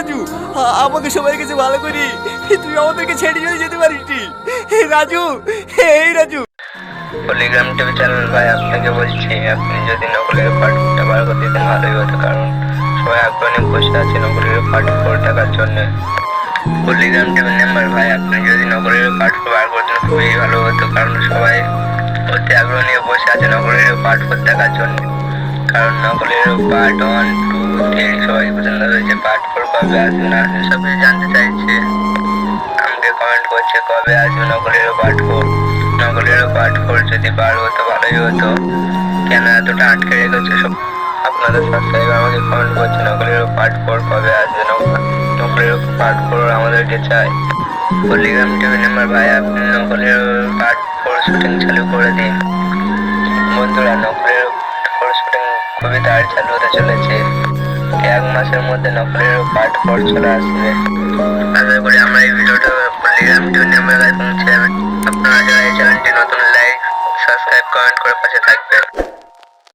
রাজু আমাকে সবাই কাছে ভালো করি। তুই আমাদেরকে ছেড়ে চলে যেতে পারিস রাজু এই রাজু। পলিগ্রাম টিভি চ্যানেল ভাই আপনাকে বলছি, আপনি যদি নকলের পার্টটা বার করে দিতেন ভালোই হতো, কারণ সবাই আগ্রহে বসে আছে নকলের পার্ট ফোর টাকার জন্য। পলিগ্রাম টিভির মেম্বার ভাই, আপনি যদি নকলের পার্ট ফোর বার করতেন খুবই ভালো হতো, কারণ সবাই অতি আগ্রহ নিয়ে বসে আছে নকলের পার্ট ফোর টাকার জন্য। কারণ নকলের পার্ট ওয়ান টু থ্রি সবাই পছন্দ ফোর কবে আসবে না আসবে সব কিছু জানতে চাইছে। আমাকে কমেন্ট করছে, কবে আসবে নকলের পার্ট ফোর নকলের পার্ট ফোর যদি বার হতো, ভালোই হতো। কেন এতটা আটকে রেখেছে সব? আপনাদের সাবস্ক্রাইবার আমাকে কমেন্ট করছে নকলের পার্ট ফোর কবে আসবে নক- নকলের পার্ট ফোর আমাদেরকে চাই। পলিগ্রাম টিভি নাম্বার ভাই, আপনি নকলের পার্ট ফোর শুটিং চালু করে দিন। বন্ধুরা নকলের ফোর শুটিং খুবই তাড়াতাড়ি চালু হতে চলেছে। এক মাসের মধ্যে নকলের পার্ট ফোর চলে আসবে। আশা করি আমরা এই ভিডিওটা পলিগ্রাম টিভি নাম্বার কাছে পৌঁছে যাবে আপনারা যারা এই চ্যানেলটি নতুন লাইক সাবস্ক্রাইব কমেন্ট করে পাশে থাকবেন।